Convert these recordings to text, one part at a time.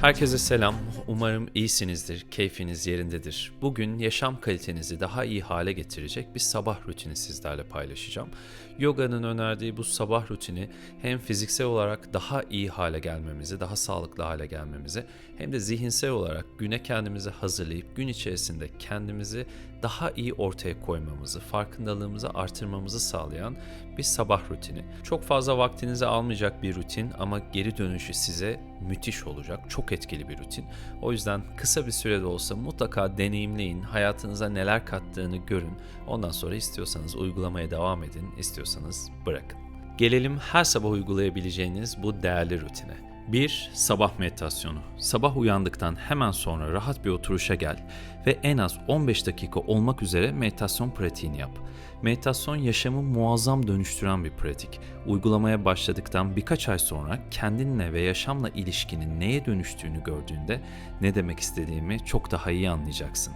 Herkese selam. Umarım iyisinizdir, keyfiniz yerindedir. Bugün yaşam kalitenizi daha iyi hale getirecek bir sabah rutini sizlerle paylaşacağım. Yoga'nın önerdiği bu sabah rutini hem fiziksel olarak daha iyi hale gelmemizi, daha sağlıklı hale gelmemizi hem de zihinsel olarak güne kendimizi hazırlayıp gün içerisinde kendimizi daha iyi ortaya koymamızı, farkındalığımızı artırmamızı sağlayan bir sabah rutini. Çok fazla vaktinizi almayacak bir rutin ama geri dönüşü size müthiş olacak. Çok etkili bir rutin. O yüzden kısa bir sürede olsa mutlaka deneyimleyin. Hayatınıza neler kattığını görün. Ondan sonra istiyorsanız uygulamaya devam edin, istiyorsanız bırakın. Gelelim her sabah uygulayabileceğiniz bu değerli rutine. 1. Sabah meditasyonu. Sabah uyandıktan hemen sonra rahat bir oturuşa gel ve en az 15 dakika olmak üzere meditasyon pratiğini yap. Meditasyon yaşamı muazzam dönüştüren bir pratik. Uygulamaya başladıktan birkaç ay sonra kendinle ve yaşamla ilişkinin neye dönüştüğünü gördüğünde ne demek istediğimi çok daha iyi anlayacaksın.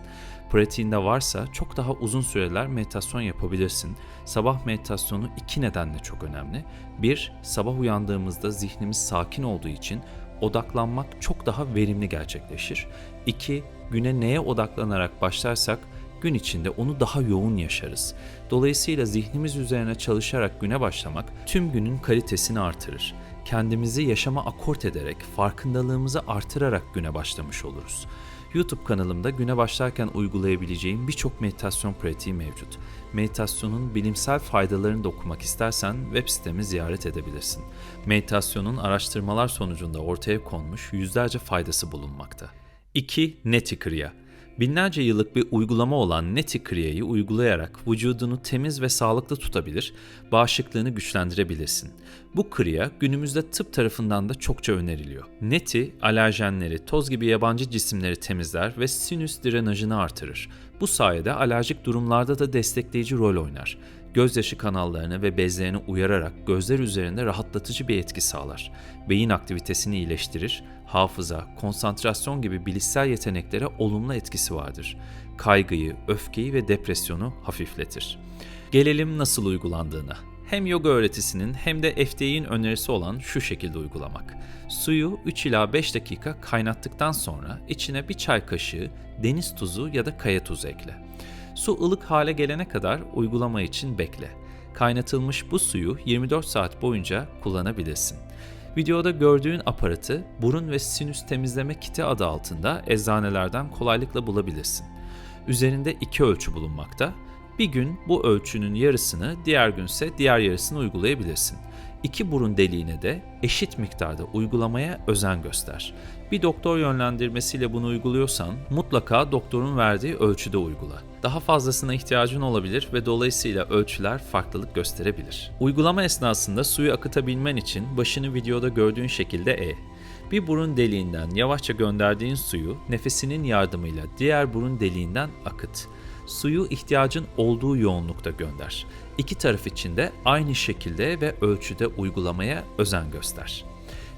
Pratiğinde varsa çok daha uzun süreler meditasyon yapabilirsin. Sabah meditasyonu iki nedenle çok önemli. Bir, sabah uyandığımızda zihnimiz sakin olduğu için odaklanmak çok daha verimli gerçekleşir. İki, güne neye odaklanarak başlarsak gün içinde onu daha yoğun yaşarız. Dolayısıyla zihnimiz üzerine çalışarak güne başlamak tüm günün kalitesini artırır. Kendimizi yaşama akort ederek farkındalığımızı artırarak güne başlamış oluruz. YouTube kanalımda güne başlarken uygulayabileceğim birçok meditasyon pratiği mevcut. Meditasyonun bilimsel faydalarını da okumak istersen web sitemi ziyaret edebilirsin. Meditasyonun araştırmalar sonucunda ortaya konmuş yüzlerce faydası bulunmakta. 2. Neti Kriya Binlerce yıllık bir uygulama olan Neti Kriya'yı uygulayarak vücudunu temiz ve sağlıklı tutabilir, bağışıklığını güçlendirebilirsin. Bu kriya günümüzde tıp tarafından da çokça öneriliyor. Neti, alerjenleri, toz gibi yabancı cisimleri temizler ve sinüs drenajını artırır. Bu sayede alerjik durumlarda da destekleyici rol oynar gözyaşı kanallarını ve bezlerini uyararak gözler üzerinde rahatlatıcı bir etki sağlar. Beyin aktivitesini iyileştirir, hafıza, konsantrasyon gibi bilişsel yeteneklere olumlu etkisi vardır. Kaygıyı, öfkeyi ve depresyonu hafifletir. Gelelim nasıl uygulandığına. Hem yoga öğretisinin hem de FDA'nin önerisi olan şu şekilde uygulamak. Suyu 3 ila 5 dakika kaynattıktan sonra içine bir çay kaşığı deniz tuzu ya da kaya tuzu ekle. Su ılık hale gelene kadar uygulama için bekle. Kaynatılmış bu suyu 24 saat boyunca kullanabilirsin. Videoda gördüğün aparatı burun ve sinüs temizleme kiti adı altında eczanelerden kolaylıkla bulabilirsin. Üzerinde iki ölçü bulunmakta. Bir gün bu ölçünün yarısını, diğer günse diğer yarısını uygulayabilirsin. İki burun deliğine de eşit miktarda uygulamaya özen göster. Bir doktor yönlendirmesiyle bunu uyguluyorsan mutlaka doktorun verdiği ölçüde uygula. Daha fazlasına ihtiyacın olabilir ve dolayısıyla ölçüler farklılık gösterebilir. Uygulama esnasında suyu akıtabilmen için başını videoda gördüğün şekilde eğ. Bir burun deliğinden yavaşça gönderdiğin suyu nefesinin yardımıyla diğer burun deliğinden akıt. Suyu ihtiyacın olduğu yoğunlukta gönder. İki taraf için de aynı şekilde ve ölçüde uygulamaya özen göster.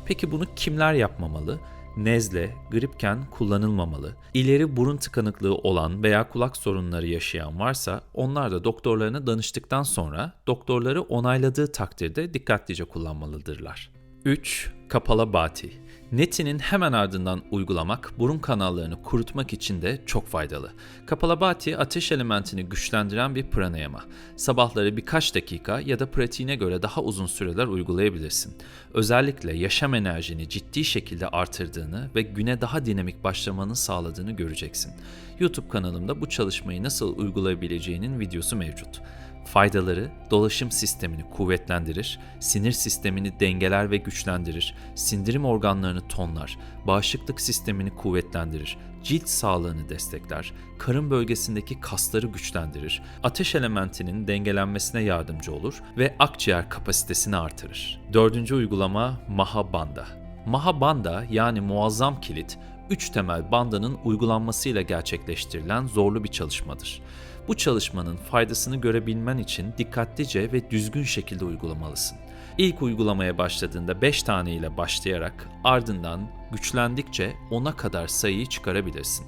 Peki bunu kimler yapmamalı? Nezle, gripken kullanılmamalı. İleri burun tıkanıklığı olan veya kulak sorunları yaşayan varsa onlar da doktorlarına danıştıktan sonra doktorları onayladığı takdirde dikkatlice kullanmalıdırlar. 3. Kapala Bati Netinin hemen ardından uygulamak burun kanallarını kurutmak için de çok faydalı. Kapalabhati ateş elementini güçlendiren bir pranayama. Sabahları birkaç dakika ya da pratiğine göre daha uzun süreler uygulayabilirsin. Özellikle yaşam enerjini ciddi şekilde artırdığını ve güne daha dinamik başlamanı sağladığını göreceksin. YouTube kanalımda bu çalışmayı nasıl uygulayabileceğinin videosu mevcut. Faydaları dolaşım sistemini kuvvetlendirir, sinir sistemini dengeler ve güçlendirir, sindirim organlarını tonlar, bağışıklık sistemini kuvvetlendirir, cilt sağlığını destekler, karın bölgesindeki kasları güçlendirir, ateş elementinin dengelenmesine yardımcı olur ve akciğer kapasitesini artırır. Dördüncü uygulama Mahabanda. Mahabanda yani muazzam kilit, üç temel bandanın uygulanmasıyla gerçekleştirilen zorlu bir çalışmadır. Bu çalışmanın faydasını görebilmen için dikkatlice ve düzgün şekilde uygulamalısın. İlk uygulamaya başladığında 5 tane ile başlayarak ardından güçlendikçe 10'a kadar sayıyı çıkarabilirsin.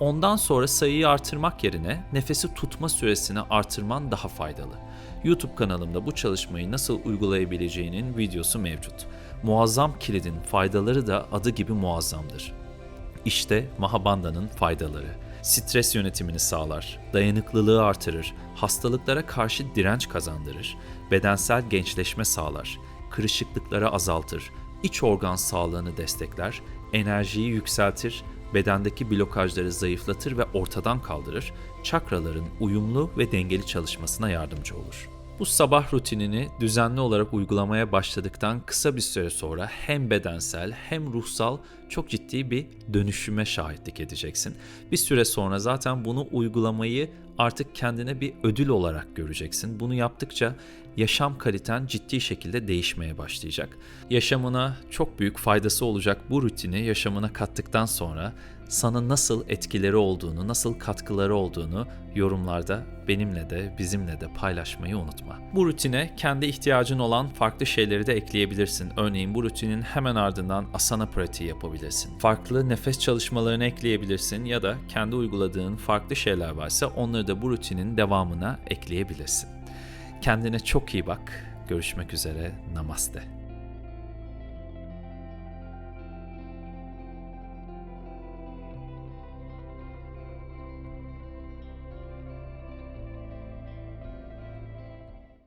Ondan sonra sayıyı artırmak yerine nefesi tutma süresini artırman daha faydalı. YouTube kanalımda bu çalışmayı nasıl uygulayabileceğinin videosu mevcut. Muazzam kilidin faydaları da adı gibi muazzamdır. İşte Mahabanda'nın faydaları. Stres yönetimini sağlar, dayanıklılığı artırır, hastalıklara karşı direnç kazandırır, bedensel gençleşme sağlar, kırışıklıkları azaltır, iç organ sağlığını destekler, enerjiyi yükseltir, bedendeki blokajları zayıflatır ve ortadan kaldırır, çakraların uyumlu ve dengeli çalışmasına yardımcı olur. Bu sabah rutinini düzenli olarak uygulamaya başladıktan kısa bir süre sonra hem bedensel hem ruhsal çok ciddi bir dönüşüme şahitlik edeceksin. Bir süre sonra zaten bunu uygulamayı artık kendine bir ödül olarak göreceksin. Bunu yaptıkça yaşam kaliten ciddi şekilde değişmeye başlayacak. Yaşamına çok büyük faydası olacak bu rutini yaşamına kattıktan sonra sana nasıl etkileri olduğunu, nasıl katkıları olduğunu yorumlarda benimle de bizimle de paylaşmayı unutma. Bu rutine kendi ihtiyacın olan farklı şeyleri de ekleyebilirsin. Örneğin bu rutinin hemen ardından asana pratiği yapabilirsin. Farklı nefes çalışmalarını ekleyebilirsin ya da kendi uyguladığın farklı şeyler varsa onları da bu rutinin devamına ekleyebilirsin. Kendine çok iyi bak. Görüşmek üzere. Namaste.